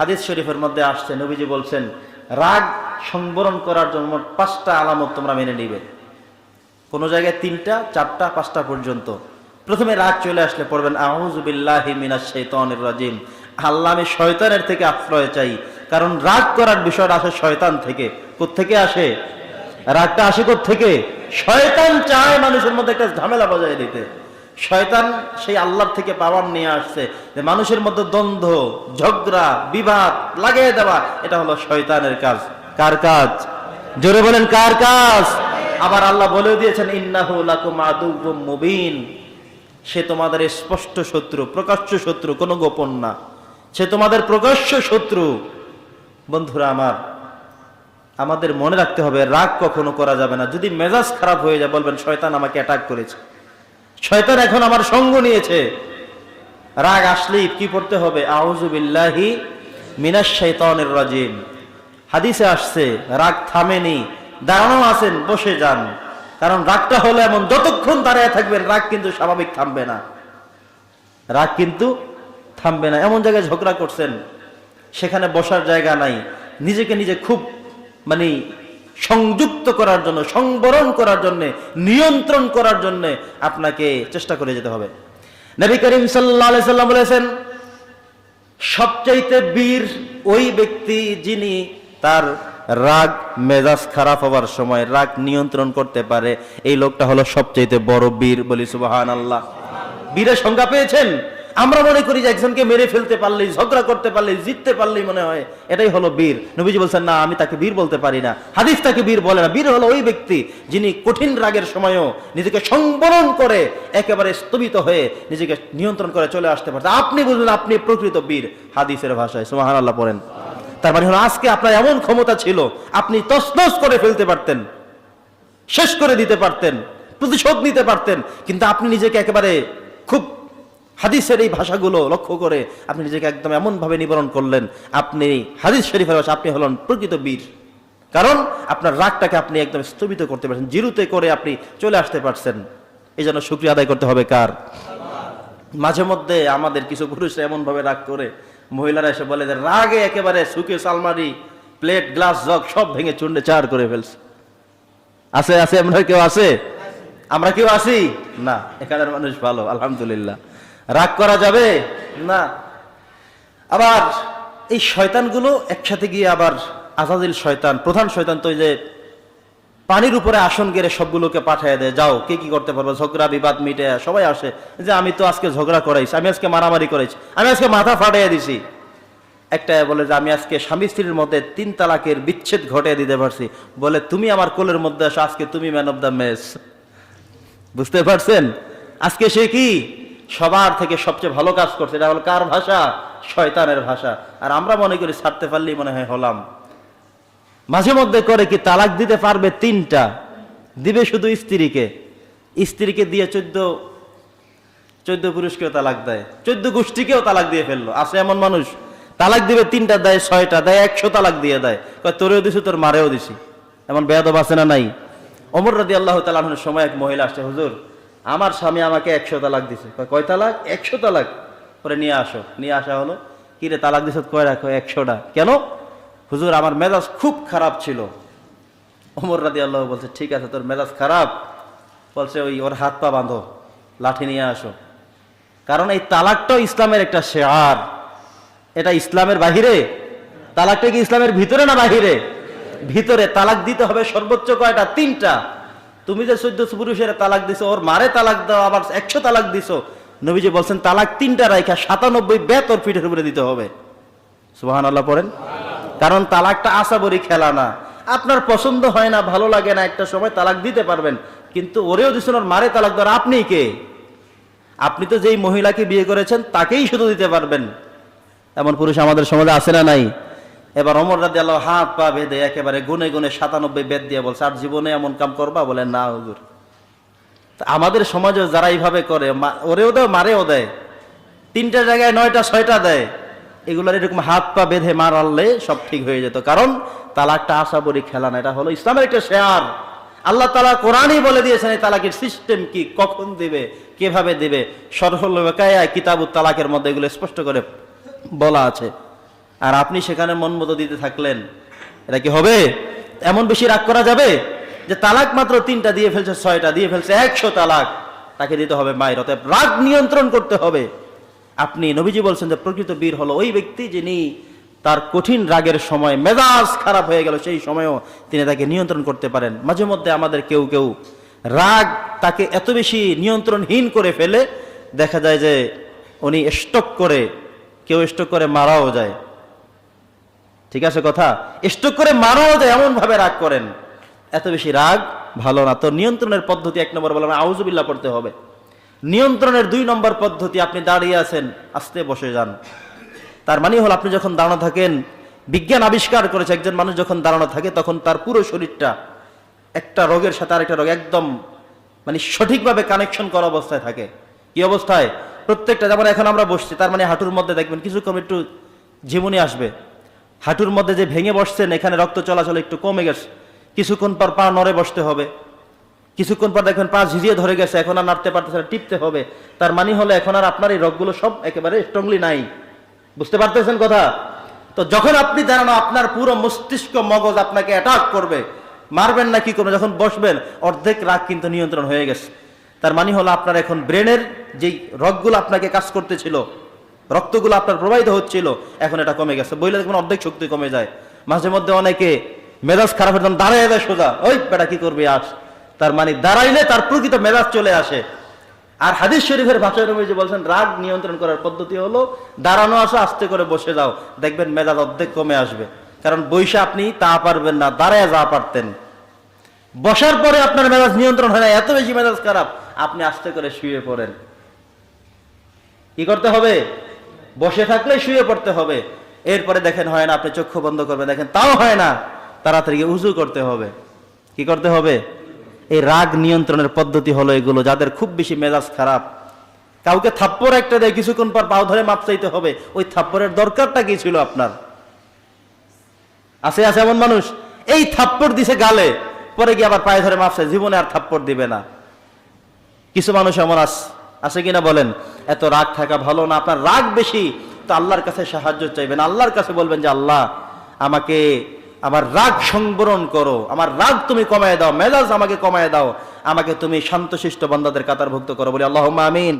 হাদিস শরীফের মধ্যে আসছে, নবীজি বলছেন, রাগ সংবরণ করার জন্য পাঁচটা আলামত তোমরা মেনে নিবে। কোনো জায়গায় তিনটা, চারটা, পাঁচটা পর্যন্ত। প্রথমে রাগ চলে আসলে পড়বেন আহজুবিল্লাহি শাইতানির রাজিম। আল্লাহ, আমি শয়তানের থেকে আশ্রয় চাই, কারণ রাগ করার বিষয়টা আসে শয়তান থেকে। থেকে আসে? রাগটা আসে থেকে শয়তান চায় মানুষের মধ্যে একটা ঝামেলা বজায় দিতে। শয়তান সেই আল্লাহর থেকে পাওয়ার নিয়ে আসছে। যে মানুষের মধ্যে দ্বন্দ্ব, ঝগড়া, বিবাদ লাগিয়ে দেওয়া, এটা হলো শয়তানের কাজ। কার কাজ? জোরে বলেন, কার কাজ? আবার আল্লাহ বলেও দিয়েছেন, ইন্নাহু লাকুম আদুউম মুবিন। সে তোমাদের স্পষ্ট শত্রু, প্রকাশ্য শত্রু, কোনো গোপন না। সে তোমাদের প্রকাশ্য শত্রু। বন্ধুরা আমার, আমাদের মনে রাখতে হবে, রাগ কখনো করা যাবে না। যদি মেজাজ খারাপ হয়ে যায়, বলবেন, শয়তান আমাকে অ্যাটাক করেছে। শয়তান এখন আমার সঙ্গ নিয়েছে। রাগ আসলেই কি পড়তে হবে? আউজুবিল্লাহি মিনাস শৈতানের রাজিম। হাদিসে আসছে, রাগ থামেনি দাঁড়ানো আছেন, বসে যান। কারণ রাগটা হলো এমন, যতক্ষণ দাঁড়ায় থাকবেন, রাগ কিন্তু স্বাভাবিক থামবে না। রাগ কিন্তু থামবে না। এমন জায়গায় ঝগড়া করছেন, সেখানে বসার জায়গা নাই। নিজেকে নিজে খুব মানে সংযুক্ত করার জন্য, সংবরণ করার জন্য, নিয়ন্ত্রণ করার জন্য আপনাকে চেষ্টা করে যেতে হবে। নবী করিম সাল্লাহ সাল্লাম বলেছেন, সবচাইতে বীর ওই ব্যক্তি যিনি তার রাগ, মেজাজ খারাপ হওয়ার সময় রাগ নিয়ন্ত্রণ করতে পারে, এই লোকটা হলো সবচাইতে বড় বীর বলি সুবাহান আল্লাহ বীরের সংজ্ঞা পেয়েছেন? আমরা মনে করি যে একজনকে মেরে ফেলতে পারলেই, ঝগড়া করতে পারলেই, জিততে পারলেই মনে হয়, এটাই হলো বীর। নবীজি বলছেন, না, আমি তাকে বীর বলতে পারি না। হাদিস তাকে বীর বলে না। বীর হলো ওই ব্যক্তি যিনি কঠিন রাগের সময়ও নিজেকে সংবরণ করে একেবারে স্থবিত হয়ে নিজেকে নিয়ন্ত্রণ করে চলে আসতে পারছে আপনি বুঝলেন আপনি প্রকৃত বীর হাদিসের ভাষায়। সুমাহান আল্লাহ পড়েন। তার মানে হলো, আজকে আপনার এমন ক্ষমতা ছিল, আপনি তসনস করে ফেলতে পারতেন, শেষ করে দিতে পারতেন, প্রতিশোধ নিতে পারতেন, কিন্তু আপনি নিজেকে একেবারে খুব হাদিসের এই ভাষাগুলো লক্ষ্য করে আপনি নিজেকে একদম এমন ভাবে নিবারণ করলেন, আপনি হাদিস শরীফের ভাষা আপনি হলেন প্রকৃত বীর। কারণ আপনার রাগটাকে আপনি একদম স্থগিত করতে পারছেন, জিরুতে করে আপনি চলে আসতে পারছেন। এই জন্য শুক্রিয়া আদায় করতে হবে কার? মাঝে মধ্যে আমাদের কিছু পুরুষরা এমন ভাবে রাগ করে, মহিলারা এসে বলে যে, রাগে একেবারে সুকে সালমারি, প্লেট, গ্লাস, জগ, সব ভেঙে চুন্ডে চার করে ফেলছে। আছে আছে, আমরা কেউ আছে? আমরা কেউ আছি? না, এখানের মানুষ ভালো, আলহামদুলিল্লাহ। রাগ করা যাবে? না। আবার এই শয়তানগুলো একসাথে গিয়ে আবার আজাদিল শয়তান প্রধান শয়তান তো যে পানির উপরে আসন গেড়ে সবগুলোকে পাঠিয়ে দেয় যাও কে কি করতে পারব? ঝগড়া বিবাদ মিটে সবাই আসে যে আমি তো আজকে ঝগড়া করাইছি আমি আজকে মারামারি করেছি আমি আজকে মাথা ফাটাইয়া দিছি। একটা বলে যে আমি আজকে স্বামী স্ত্রীর মধ্যে তিন তালাকের বিচ্ছেদ ঘটিয়ে দিতে পারছি। বলে তুমি আমার কোলের মধ্যে আসো আজকে তুমি ম্যান অফ দ্য ম্যাচ বুঝতে পারছেন? আজকে সে কি? সবার থেকে সবচেয়ে ভালো কাজ করছে, এটা হলো কার ভাষা? শয়তানের ভাষা। আর আমরা মনে করি ছাড়তে পারলেই মনে হয় হলাম। মাঝে মধ্যে করে কি তালাক দিতে পারবে তিনটা। দিবে শুধু স্ত্রীকে। স্ত্রীকে দিয়ে চোদ্দ চোদ্দ পুরুষকেও তালাক দেয়। চোদ্দ গোষ্ঠীকেও তালাক দিয়ে ফেলল। আছে এমন মানুষ। তালাক দিবে তিনটা, দেয় ছয়টা, দেয় একশো তালাক দিয়ে দেয়। তোরেও দিছি, তোর মারেও দিছি। এমন বেয়াদব আছে না নাই? অমর রাদি আল্লাহ তালাহনের সময় এক মহিলা আসছে, হুজুর আমার স্বামী আমাকে একশো তালাক দিছে। কয়, তালাক? একশো তালাক। পরে নিয়ে আসো। নিয়ে আসা হলো কিরে তালাক দিছ? কয় রাখো? একশোটা। কেন? হুজুর আমার মেজাজ খুব খারাপ ছিল। অমর রাদি আল্লাহ বলছে ঠিক আছে তোর মেজাজ খারাপ? বলছে ওই ওর হাত পা বাঁধো লাঠি নিয়ে আসো। কারণ এই তালাকটাও ইসলামের একটা শেয়ার। এটা ইসলামের বাহিরে? তালাকটা কি ইসলামের ভিতরে না বাহিরে? ভিতরে তালাক দিতে হবে সর্বোচ্চ কয়টা? তিনটা। তুমি যে চোদ্দ পুরুষের তালাক দিছো, ওর মারে তালাক দাও, আবার একশো তালাক দিছো। নবীজি বলছেন, তালাক তিনটা রাইখা, সাতানব্বই বেত ওর পিঠের উপরে দিতে হবে। সুবাহান আল্লাহ পড়েন? কারণ তালাকটা আশাবরি খেলা না। আপনার পছন্দ হয় না, ভালো লাগে না, একটা সময় তালাক দিতে পারবেন। কিন্তু ওরেও দিচ্ছেন ওর মারে তালাক দেওয়ার, আপনি কে? আপনি তো যেই মহিলাকে বিয়ে করেছেন, তাকেই শুধু দিতে পারবেন। এমন পুরুষ আমাদের সমাজে আছে না নাই? এবার অমর রাজি আল্লাহ হাত পা বেঁধে একেবারে গুনে গুনে সাতানব্বই বেদ দিয়ে বলছে, আর জীবনে এমন কাম করবা? বলে, না, হুজুর। আমাদের সমাজে যারা এইভাবে করে ওরেও দেয়, মারেও দেয়। তিনটা জায়গায় নয়টা, ছয়টা দেয়। এগুলোর এরকম হাত পা বেঁধে মারালে সব ঠিক হয়ে যেত। কারণ তালাকটা আশা বলি খেলা না, এটা হলো ইসলামের একটা শেয়ার। আল্লাহ তালা কোরআনই বলে দিয়েছেন, এই তালাকের সিস্টেম কি, কখন দিবে, কীভাবে দিবে? সরহল কিতাবুত তালাকের মধ্যে এগুলো স্পষ্ট করে বলা আছে। আর আপনি সেখানে মন মতো দিতে থাকলেন, এটা কি হবে? এমন বেশি রাগ করা যাবে যে তালাক মাত্র তিনটা দিয়ে ফেলছে, ছয়টা দিয়ে ফেলছে, একশো তালাক। তাকে দিতে হবে মায়ের, অতএব রাগ নিয়ন্ত্রণ করতে হবে। আপনি নবীজি বলছেন যে প্রকৃত বীর হলো ওই ব্যক্তি যিনি তার কঠিন রাগের সময়, মেজাজ খারাপ হয়ে গেল, সেই সময়ও তিনি তাকে নিয়ন্ত্রণ করতে পারেন। মাঝে মধ্যে আমাদের কেউ কেউ রাগ তাকে এত বেশি নিয়ন্ত্রণহীন করে ফেলে, দেখা যায় যে উনি স্টক করে, কেউ স্টক করে মারাও যায়। ঠিক আছে কথা? স্টক করে মারাও যায় এমন ভাবে রাগ করেন, এত বেশি রাগ ভালো না। তো নিয়ন্ত্রণের পদ্ধতি এক নম্বর বললাম আউজুবিল্লা পড়তে হবে। নিয়ন্ত্রণের দুই নম্বর পদ্ধতি, আপনি দাঁড়িয়ে আছেন, আস্তে বসে যান। তার মানে হলো, আপনি যখন দাঁড়ানো থাকেন, বিজ্ঞান আবিষ্কার করেছে, একজন মানুষ যখন দাঁড়ানো থাকে, তখন তার পুরো শরীরটা একটা রোগের সাথে আরেকটা রোগ একদম মানে সঠিকভাবে কানেকশন করা অবস্থায় থাকে। কি অবস্থায়? প্রত্যেকটা, যেমন এখন আমরা বসছি, তার মানে হাঁটুর মধ্যে দেখবেন, কিছুক্ষণ একটু ঝিমুনি আসবে। হাঁটুর মধ্যে যে ভেঙে বসছেন, এখানে রক্ত চলাচল একটু কমে গেছে। কিছুক্ষণ পর পা নড়ে বসতে হবে। কিছুক্ষণ পর দেখবেন পা ঝিঝিয়ে ধরে গেছে, এখন আর নাড়তে পারতেছে না, টিপতে হবে। তার মানে হলো এখন আর আপনার এই রোগগুলো সব একেবারে স্ট্রংলি নাই। বুঝতে পারতেছেন কথা? তো যখন আপনি দাঁড়ানো আপনার পুরো মস্তিষ্ক মগজ আপনাকে অ্যাটাক করবে, মারবেন না কি করবেন, যখন বসবেন, অর্ধেক রাগ কিন্তু নিয়ন্ত্রণ হয়ে গেছে। তার মানে হলো আপনার এখন ব্রেনের যেই রগগুলো আপনাকে কাজ করতেছিল রক্তগুলো আপনার প্রবাহিত হচ্ছিল, এখন এটা কমে গেছে। বইলে দেখবেন অর্ধেক শক্তি কমে যায়। মাঝে মধ্যে অনেকে মেজাজ খারাপ হয়ে যখন দাঁড়ায় যায় সোজা। ওই বেটা, কি করবে আস তার মানে দাঁড়াইলে তার প্রকৃত মেজাজ চলে আসে। আর হাদিস শরীফের ভাষায় যে বলছেন, রাগ নিয়ন্ত্রণ করার পদ্ধতি হলো, দাঁড়ানো আসো আস্তে করে বসে যাও। দেখবেন মেজাজ অর্ধেক কমে আসবে। কারণ বৈশা আপনি তা পারবেন না, দাঁড়ায় যা পারতেন। বসার পরে আপনার মেজাজ নিয়ন্ত্রণ হয় না, এত বেশি মেজাজ খারাপ, আপনি আস্তে করে শুয়ে পড়েন। কি করতে হবে? বসে থাকলে শুয়ে পড়তে হবে। এরপরে দেখেন, হয় না, আপনি চক্ষু বন্ধ করবেন। দেখেন, তাও হয় না। তাড়াতাড়ি উজু করতে হবে। কি করতে হবে? এই রাগ নিয়ন্ত্রণের পদ্ধতি হলো এগুলো, যাদের খুব বেশি মেজাজ খারাপ। কাউকে থাপ্পড় একটা দেয় কিছুক্ষণ পর পাও ধরে মাপ চাইতে হবে। ওই থাপ্পড়ের দরকারটা কি ছিল আপনার? আছে আছে এমন মানুষ? এই থাপ্পড় দিছে গালে, পরে গিয়ে আবার পায়ে ধরে মাপ চাই জীবনে আর থাপ্পড় দিবে না। কিছু মানুষ এমন আস আছে কিনা বলেন? এত রাগ থাকা ভালো না, আপনার রাগ বেশি, তো আল্লাহর কাছে সাহায্য চাইবেন। আল্লাহর কাছে বলবেন যে, আল্লাহ, আমাকে, আমার রাগ সংবরণ করো। আমার রাগ তুমি কমায় দাও, মেজাজ আমাকে কমায় দাও। আমাকে তুমি শান্তশিষ্ট বন্দাদের কাতারভুক্ত করো। বলে আল্লাহ আমিন।